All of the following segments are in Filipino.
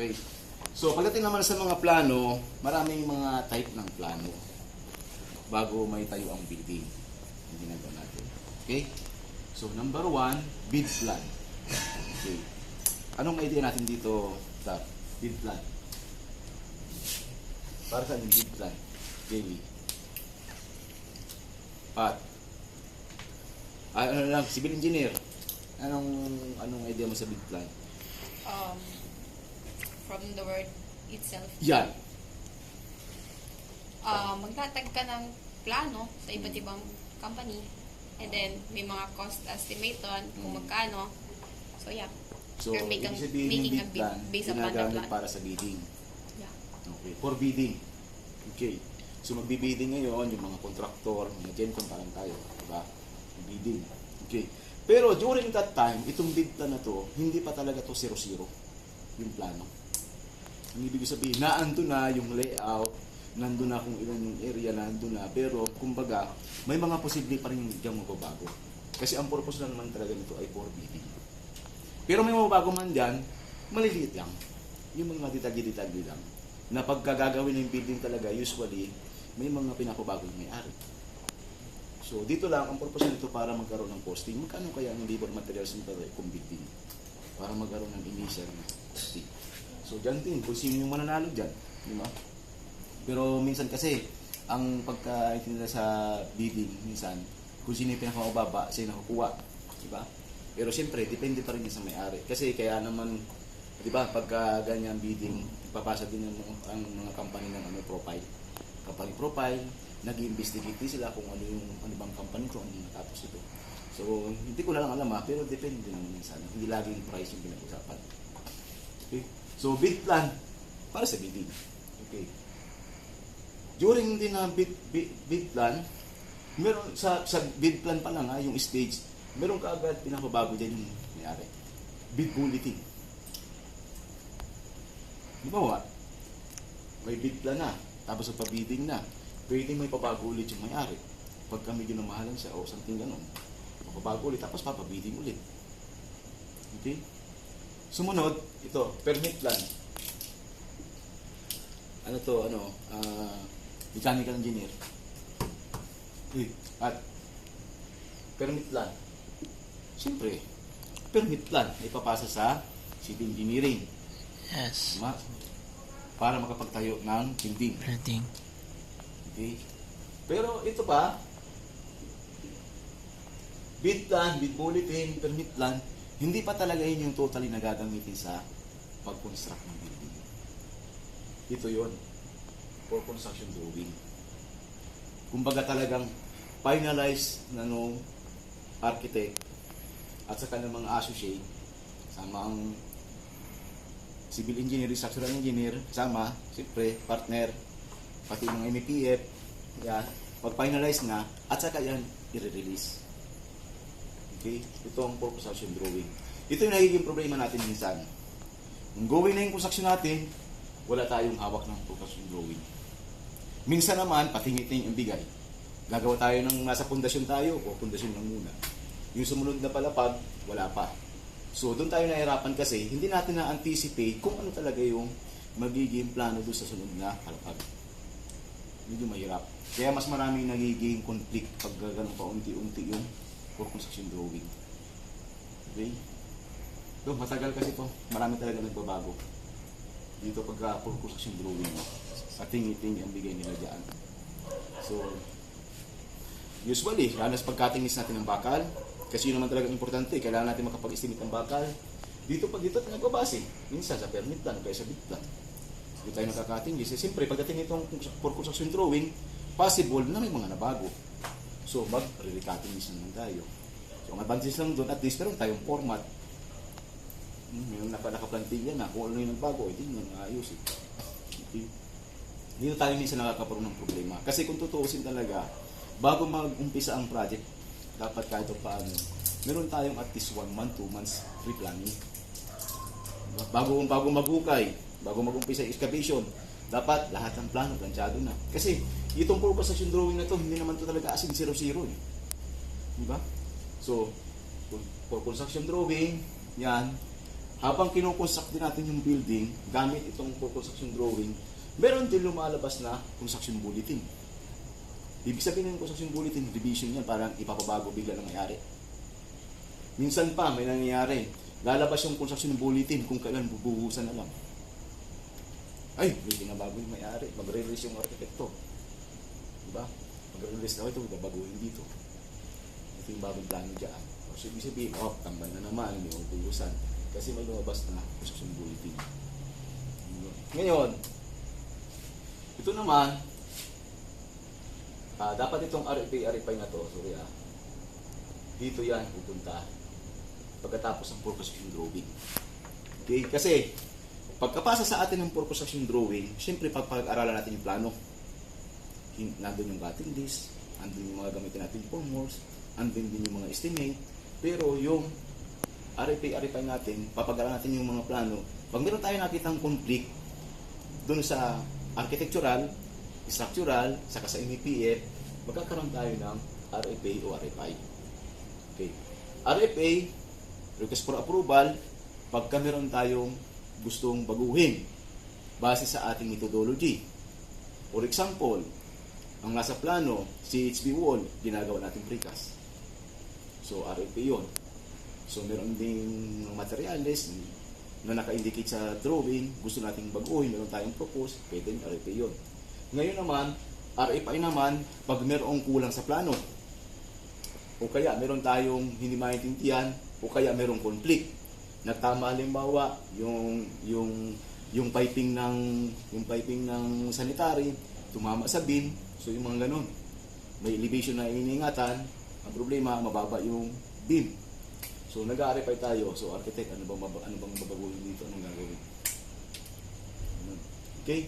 Okay. So, pagdating naman sa mga plano, maraming mga type ng plano bago may tayo ang building. Yung ginagawa natin. Okay? So, number one, bid plan. Okay. Anong idea natin dito, Tap? Bid plan. Para saan yung bid plan? Daily. Pat. Ah, ano lang, civil engineer. Anong anong idea mo sa bid plan? Um, from the word itself. Yan. Uh, magtatag ka ng plano sa iba't ibang company. And then, may mga cost estimaton kung Mm. magkano. So, yeah. So, You're making- sabihin making a bid plan, based upon the plan. para sa bidding. Yeah. Okay. For bidding. Okay. So, magbibidding ngayon yung mga kontraktor, mga gentleman parang tayo. Diba? Bidding. Okay. Pero during that time, itong bid plan na to, hindi pa talaga to zero-zero yung plano. Ang ibig sabihin, naando na yung layout, nandun na kung ilan yung area, nandun na. Pero, kumbaga, may mga posible pa rin diyang magbabago. Kasi ang purpose lang naman talaga nito ay for bidding. Pero may mababago man dyan, maliliit lang. Yung mga detalye-detalye lang. Na pagka gagawin ng building talaga, usually, may mga pinapabago yung may-ari. So, dito lang, ang purpose nito para magkaroon ng posting. Magkano kaya ang labor materials nito kung building? Para magkaroon ng initial na posting. So, dyan din, kung sino yung mananalo dyan. Di ba? Pero minsan kasi, ang pagka nila sa bidding, minsan, kung sino yung pinakamababa, siya nakukuha. Di ba? Pero siyempre, depende pa rin sa may-ari. Kasi kaya naman, di ba, pagka ganyan bidding, papasa din ang, ang mga company ng ano, profile. Company profile, nag-investigate sila kung ano yung ano bang company ko, ano yung natapos ito. So, hindi ko na lang alam ha, pero depende naman minsan. Hindi laging price yung pinag-usapan. Okay? So, bid plan, para sa bidding. Okay. During din na bid, bid, bid plan, meron sa sa bid plan pa lang ha, yung stage, meron ka agad pinapabago dyan yung mayari. Bid bulletin. Di ba? May bid plan na, tapos sa pabidding na, pwede may pabago ulit yung may-ari. Pagka medyo namahalan siya o something ganun. Papabago ulit, tapos papabidding ulit. Okay? Sumunod, ito, permit plan. Ano to, ano, ah, mechanical engineer. Eh, at, permit plan. Siyempre, permit plan, ipapasa sa civil engineering. Yes. Tama? Para makapagtayo ng building. Building. Okay? Pero ito pa, bid plan, bid bulletin, permit plan, hindi pa talaga yun yung totally na gagamitin sa pag-construct ng building. Ito yon for construction drawing. Kumbaga talagang finalize na nung architect at saka ng mga associate sama ang civil engineer, structural engineer, sama, siyempre, partner, pati mga MPF, yan, pag-finalize na, at saka yan, i-release. Okay? Ito ang purpose action drawing. Ito yung nagiging problema natin minsan. Kung gawin na yung construction natin, wala tayong hawak ng construction drawing. Minsan naman, patingiting ang bigay. Gagawa tayo ng nasa pundasyon tayo, o pundasyon lang muna. Yung sumunod na palapag, wala pa. So, doon tayo nahirapan kasi hindi natin na-anticipate kung ano talaga yung magiging plano doon sa sunod na palapag. Medyo mahirap. Kaya mas maraming nagiging conflict pag ganun pa unti-unti yung for construction drawing. Okay? So, matagal kasi to. Marami talaga nagbabago. Dito pag for construction drawing, sa tingi-tingi ang bigay nila dyan. So, usually, lalo sa pagkatingis natin ng bakal, kasi yun naman talaga importante, kailangan natin makapag-estimate ng bakal. Dito pag dito tayo nagbabase, minsan sa permit plan, kaya sa bid plan. Dito tayo nakakatingis. Eh, Siyempre, pagdating itong for construction drawing, possible na may mga nabago. So, mag-recuttingis naman tayo. So, ang advantage lang doon, at least meron tayong format. Hmm, May naka nakaplantilya na, kung ano yung nagbago, eh, hindi eh. Okay. Dito tayo minsan nakakaroon ng problema. Kasi kung tutuusin talaga, bago mag-umpisa ang project, dapat kahit pa paano, meron tayong at least one month, two months pre-planning. Bago, bago maghukay, bago mag-umpisa yung excavation, dapat lahat ng plano, planchado na. Kasi itong purpose action drawing na to, hindi naman to talaga as in zero-zero. Eh. Diba? So, for construction drawing, yan, habang kinukonstruct din natin yung building, gamit itong for construction drawing, meron din lumalabas na construction bulletin. Ibig sabihin ng construction bulletin, revision yan, parang ipapabago bigla ng mayari. Minsan pa, may nangyayari, lalabas yung construction bulletin kung kailan bubuhusan na lang. Ay, may pinabago yung may-ari, magre-release yung arkitekto. Diba? Magre-release na ito, babaguhin dito. Ito yung bagong plano dyan. So, ibig sabihin, oh, tambay na naman, may utusan. Kasi may lumabas na construction bulletin. Ngayon, ito naman, ah, dapat itong RFA, RFI na to, sorry ah, dito yan pupunta pagkatapos ng purpose action drawing. Okay, kasi pagkapasa sa atin ng purpose action drawing, syempre pagpag-aralan natin yung plano. Nandun yung cutting list, andun yung mga gamitin natin formworks, andun din yung mga estimate, pero yung RFA, RFI natin, papag-aralan natin yung mga plano. Pag meron tayo nakitang conflict dun sa architectural, structural, saka sa MEPF, magkakaroon tayo ng RFA o RFI. Okay. RFA, request for approval, pagka meron tayong gustong baguhin base sa ating methodology. For example, ang nasa plano, CHB wall, ginagawa natin precast. So, RFA yun. So, meron ding materials na naka-indicate sa drawing, gusto nating baguhin, meron tayong propose, pwede RFA yun. Ngayon naman, RFI naman, pag merong kulang sa plano, o kaya meron tayong hindi maintindihan o kaya merong conflict. Nagtama halimbawa yung yung yung piping ng yung piping ng sanitary tumama sa beam, so yung mga ganun. May elevation na iniingatan, ang problema mababa yung beam. So nag-RFI tayo. So architect, ano bang ano bang babaguhin dito? Anong gagawin? Okay?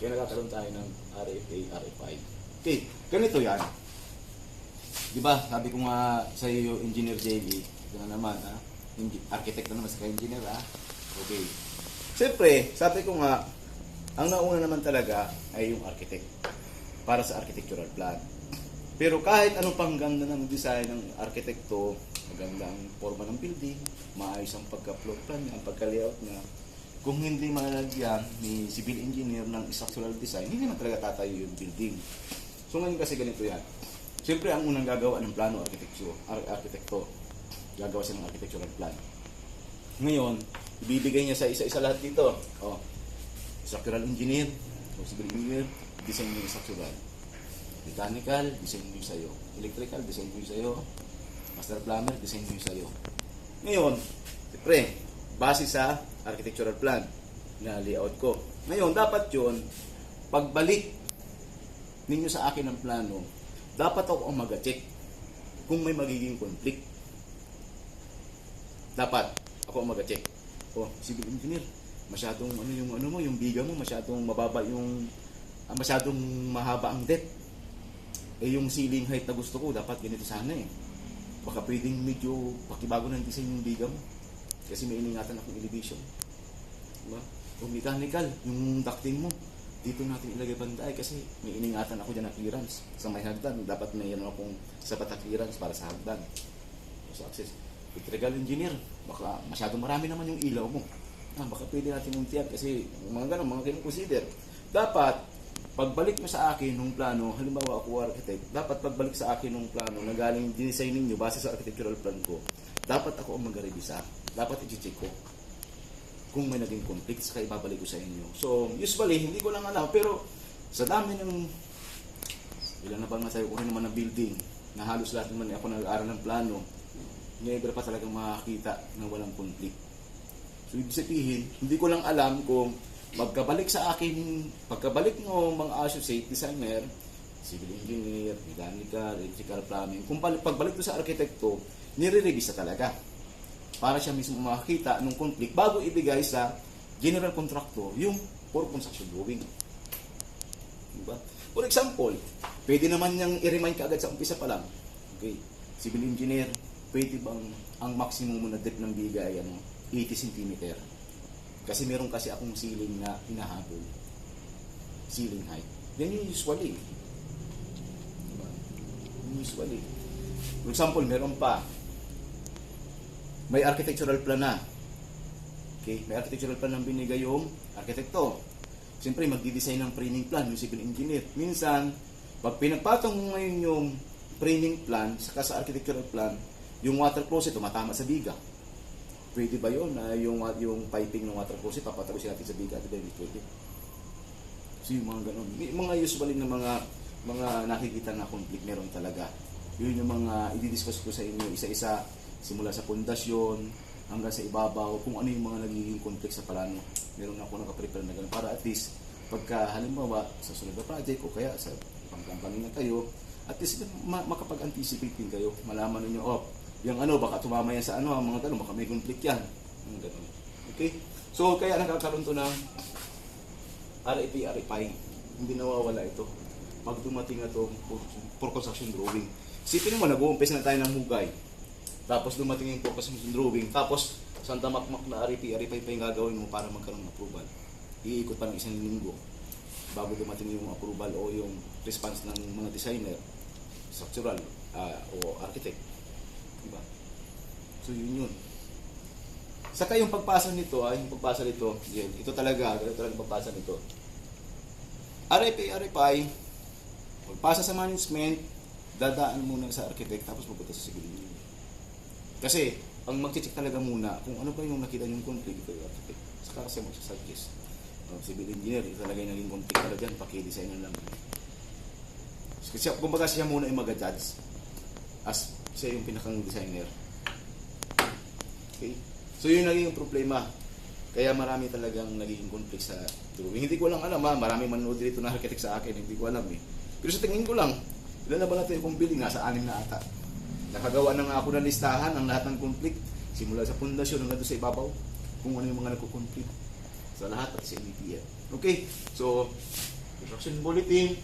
Kaya nagkakaroon tayo ng RFA, RFI. Okay, ganito yan. Di ba, sabi ko nga sa iyo, Engineer JB, ito na naman, ha? Architect na naman sa engineer, ha? Okay. Siyempre, sabi ko nga, ang nauna naman talaga ay yung architect para sa architectural plan. Pero kahit anong pang ganda ng design ng arkitekto, maganda ang forma ng building, maayos ang pagka-floor plan ang pagka-layout niya, kung hindi malagyan ni civil engineer ng structural design, hindi naman talaga tatayo yung building. So ngayon kasi ganito yan. Siyempre, ang unang gagawa ng plano, arkitekto, ar- arkitekto. Gagawa siya ng architectural plan. Ngayon, ibibigay niya sa isa-isa lahat dito. Oh, structural engineer, o civil engineer, design yung structural. Mechanical, design mo yung sa'yo. Electrical, design mo yung sa'yo. Master plumber, design mo yung sa'yo. Ngayon, siyempre, base sa architectural plan na layout ko. Ngayon, dapat yun, pagbalik ninyo sa akin ng plano, dapat ako ang mag-check kung may magiging conflict. Dapat ako ang mag-check. Oh, civil engineer, masyadong ano yung ano mo, yung biga mo, masyadong mababa yung ah, masyadong mahaba ang depth. Eh yung ceiling height na gusto ko, dapat ganito sana eh. Baka pwedeng medyo pakibago ng design yung biga mo. Kasi may iningatan akong elevation. Diba? O mechanical, yung ducting mo, dito natin ilagay banday kasi may iningatan ako dyan na clearance sa may hagdan. Dapat may ano akong sapat na clearance para sa hagdan. So, access. Electrical engineer, baka masyadong marami naman yung ilaw mo. Ah, baka pwede natin untiyan kasi mga ganun, mga kinukonsider. Dapat, pagbalik mo sa akin nung plano, halimbawa ako architect, dapat pagbalik sa akin nung plano na galing dinesign ninyo base sa architectural plan ko, dapat ako ang mag-revisa. Dapat i-check ko kung may naging conflict, saka ibabalik ko sa inyo. So, usually, hindi ko lang alam, pero sa dami ng ilan na ba masayo ko rin naman ng building, na halos lahat naman ako nag-aaral ng plano, ngayon pa talagang makakita na walang conflict. So, ibig sabihin, hindi ko lang alam kung magkabalik sa akin, pagkabalik mo mga associate designer, civil engineer, mechanical, electrical plumbing, kung pagbalik ko sa arkitekto, nire-revisa talaga para siya mismo makakita ng conflict bago ibigay sa general contractor yung for construction drawing. Diba? For example, pwede naman niyang i-remind ka agad sa umpisa pa lang. Okay, civil engineer, pwede bang ang maximum mo na depth ng biga ay ano, 80 cm? Kasi meron kasi akong ceiling na hinahabol. Ceiling height. Yan yung usually. Diba? Usually. For example, meron pa, may architectural plan na. Okay, may architectural plan ng binigay yung arkitekto. Siyempre, magdi-design ng framing plan yung civil engineer. Minsan, pag pinagpatong mo ngayon yung framing plan saka sa architectural plan, yung water closet tumatama sa biga. Pwede ba yun na yung, yung piping ng water closet papatapusin natin sa biga? Di ba hindi pwede? So yung mga ganun. May mga usually na mga mga nakikita na conflict meron talaga. Yun yung mga i-discuss ko sa inyo isa-isa simula sa pundasyon hanggang sa ibabaw kung ano yung mga nagiging conflict sa plano. Meron ako nakaprepare na ganun para at least pagka halimbawa sa sunod na project o kaya sa pang company na kayo at least ma- makapag-anticipate din kayo. Malaman niyo oh, yung ano, baka tumama yan sa ano, ang mga ganun, baka may conflict yan. Ganun. Okay? So, kaya nagkakaroon to ng RIP, RIPI. Hindi nawawala ito. Pag dumating na to for construction drawing. Sipin mo, nag-uumpisa na tayo ng hugay. Tapos dumating yung for construction drawing. Tapos, Santa Makmak na RIP, RIPI pa yung gagawin mo para magkaroon ng approval. Iikot pa ng isang linggo bago dumating yung approval o yung response ng mga designer, structural, ah, o architect. Diba? So, yun yun. Saka yung pagpasa nito, ay yung pagpasa nito, yun, ito talaga, ito talaga pagpasa nito. RFA, RFI, pagpasa sa management, dadaan muna sa architect, tapos pupunta sa civil engineer. Kasi, ang mag-check talaga muna kung ano ba yung nakita yung conflict yung architect. Saka kasi magsasuggest. Uh, civil engineer, ito talaga yung naging conflict talaga dyan, paki-design lang. Kasi, kumbaga siya muna yung mag-judge as siya yung pinakang designer. Okay? So yun naging problema. Kaya marami talagang naging conflict sa drawing. Hindi ko lang alam ha, marami manood dito na architect sa akin, hindi ko alam eh. Pero sa tingin ko lang, ilan na ba natin yung building? Nasa anim na ata. Nakagawa na nga ako ng listahan ng lahat ng conflict, simula sa pundasyon hanggang sa ibabaw, kung ano yung mga nagko-conflict sa lahat at sa NDPL. Okay, so, construction bulletin,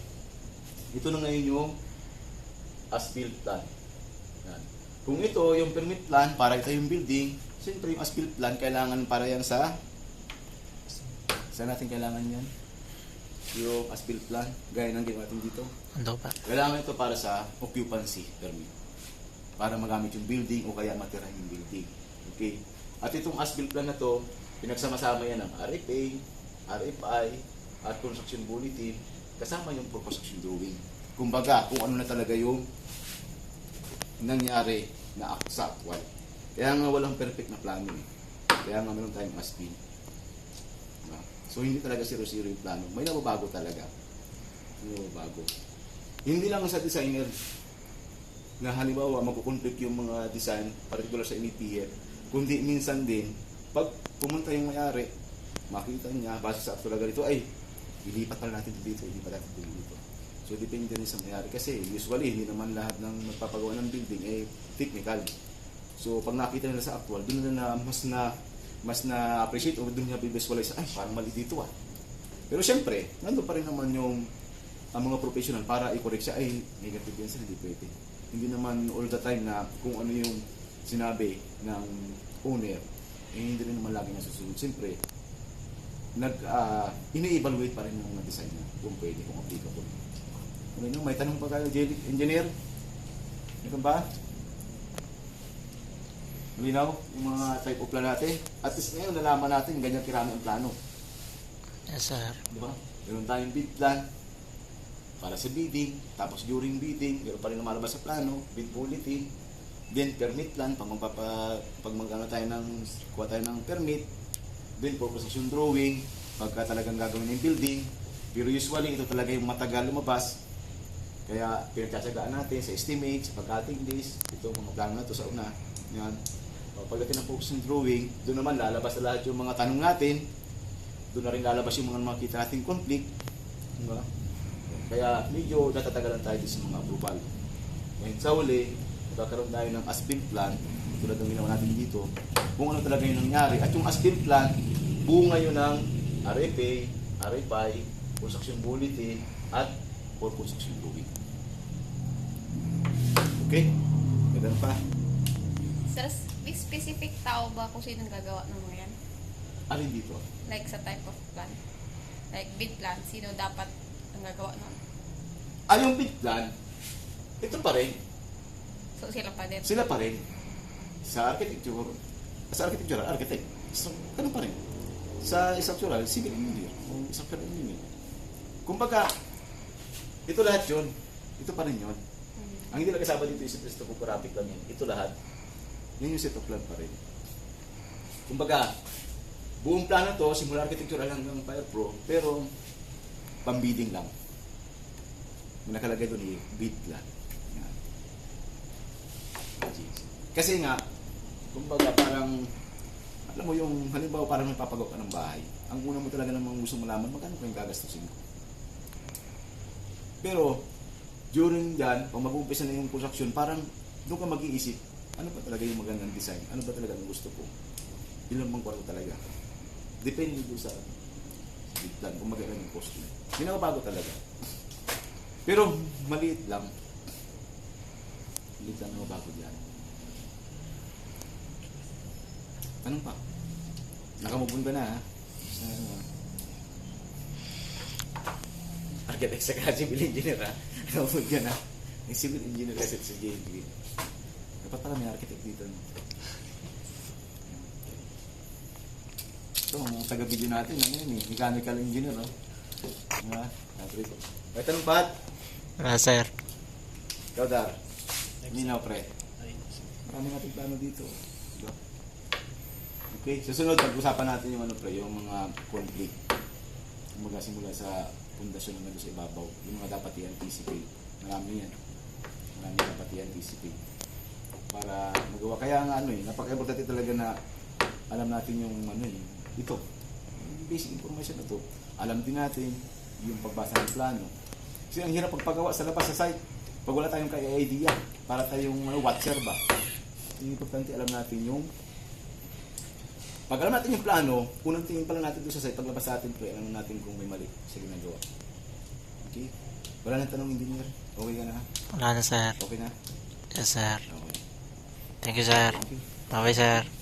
ito na ngayon yung as-built plan. Yan. Kung ito yung permit plan para ito yung building, siyempre yung as-built plan kailangan para yan sa saan natin kailangan yan? Yung as-built plan, gaya ng ginawa natin dito. Ano pa? Kailangan ito para sa occupancy permit. Para magamit yung building o kaya matira yung building. Okay? At itong as-built plan na to, pinagsama-sama yan ng RFA, RFI, at construction bulletin, kasama yung for construction drawing. Kumbaga, kung ano na talaga yung nangyari na ak- sa actual. Kaya nga walang perfect na plano eh. Kaya nga meron tayong as-built. Diba? So hindi talaga zero-zero yung plano. May nababago talaga. May nababago. Hindi lang sa designer na halimbawa magkukonflict yung mga design, particular sa NEPF, kundi minsan din, pag pumunta yung may-ari, makita niya, base sa actual ganito, ay, ilipat pala natin dito, ilipat natin dito. So, depende rin sa may-ari. Kasi, usually, hindi naman lahat ng magpapagawa ng building ay technical. So, pag nakita nila sa actual, doon na, mas na mas na appreciate o doon niya visualize, ay, parang mali dito ah. Pero syempre, nandun pa rin naman yung ang mga professional para i-correct siya, ay, negative yan sila, hindi pwede. Hindi naman all the time na kung ano yung sinabi ng owner, eh, hindi rin naman lagi nasusunod. Siyempre, nag, ah, ini-evaluate pa rin ng mga designer kung pwede, kung applicable. Okay, no? May tanong pa kayo, engineer? Meron ba? Malinaw yung mga type of plan natin. At least ngayon, nalaman natin ganyan kirami ang plano. Yes, sir. Di ba? Meron tayong bid plan para sa bidding, tapos during bidding, meron pa rin lumalabas sa plano, bid bulletin, then permit plan, pag, magpapa, pag mag ano tayo ng, kuha tayo ng permit, then construction drawing, pagka talagang gagawin yung building, pero usually ito talaga yung matagal lumabas, kaya pinagtsatsagaan natin sa estimate, sa pag-cutting list, ito mga plano na to sa una. Yan. O, Pagdating ng focus ng drawing, doon naman lalabas na lahat yung mga tanong natin, doon na rin lalabas yung mga makita nating conflict. Diba? Kaya medyo natatagalan tayo sa mga approval. Ngayon sa uli, magkakaroon tayo ng as-built plan, tulad ng ginawa natin dito, kung ano talaga yung nangyari. At yung as-built plan, bunga yun ng RFA, RFI, construction bulletin, at for construction drawing. Okay? Ganun pa. Sa may specific tao ba kung sino gagawa ng mga yan? Alin dito? Like sa type of plan? Like bid plan, sino dapat ang gagawa nun? Ah, yung bid plan, ito pa rin. So sila pa din. Sila pa rin. Sa architecture, sa architecture, architect. So, ganun pa rin. Sa structural, civil engineer. Structural engineer. Kumbaga, ito lahat yun. Ito pa rin yun. Ang hindi lang kasama dito is just topographic lang yan. Ito lahat. Yan yung set of plan pa rin. Kumbaga, buong plano to, simula architectural hanggang fire pro, pero pambiding lang. May nakalagay doon eh, bid plan. Kasi nga, kumbaga parang, alam mo yung, halimbawa parang nagpapagawa ka ng bahay, ang una mo talaga namang gusto malaman, magkano pa yung gagastusin ko? Pero, during yan, pag mag-uumpisa na yung construction, parang doon ka mag-iisip, ano ba talaga yung magandang design? Ano ba talaga ang gusto ko? Ilan bang kwarto talaga? Depende doon sa big plan, kung magkailan yung cost mo. Binabago talaga. Pero, maliit lang. Maliit lang na mabago dyan. Anong pa? Nakamubun ka na, ha? Sa, ano, Architect sa civil engineer, ha? Nakamubun ka na. Yung civil engineer kasi sa JNB. Dapat pala may architect dito. No? Ito, mga taga-video natin, ano yun eh, mechanical engineer, no? Diba? Natrito. Ay, tanong Pat. Ah, sir. Ikaw, Dar. Ninaw, pre. Marami natin plano dito. Diba? Okay, susunod, pag-usapan natin yung ano, pre, yung mga conflict. Kumbaga simula sa pundasyon na sa ibabaw. Yung mga dapat i-anticipate. Marami yan. Marami dapat i-anticipate. Para magawa. Kaya nga ano eh, napaka-importante talaga na alam natin yung ano eh, ito. Basic information na to. Alam din natin yung pagbasa ng plano. Kasi ang hirap pagpagawa sa labas sa site. Pag wala tayong kaya idea, para tayong ano, watcher ba? Yung importante alam natin yung pag alam natin yung plano, unang tingin pala natin doon sa site, paglabas sa atin, pre, alam natin kung may mali sa ginagawa. Okay? Wala nang tanong, engineer. Okay ka na? Wala na, sir. Okay na? Yes, sir. Okay. Thank you, sir. Okay. Bye-bye, sir.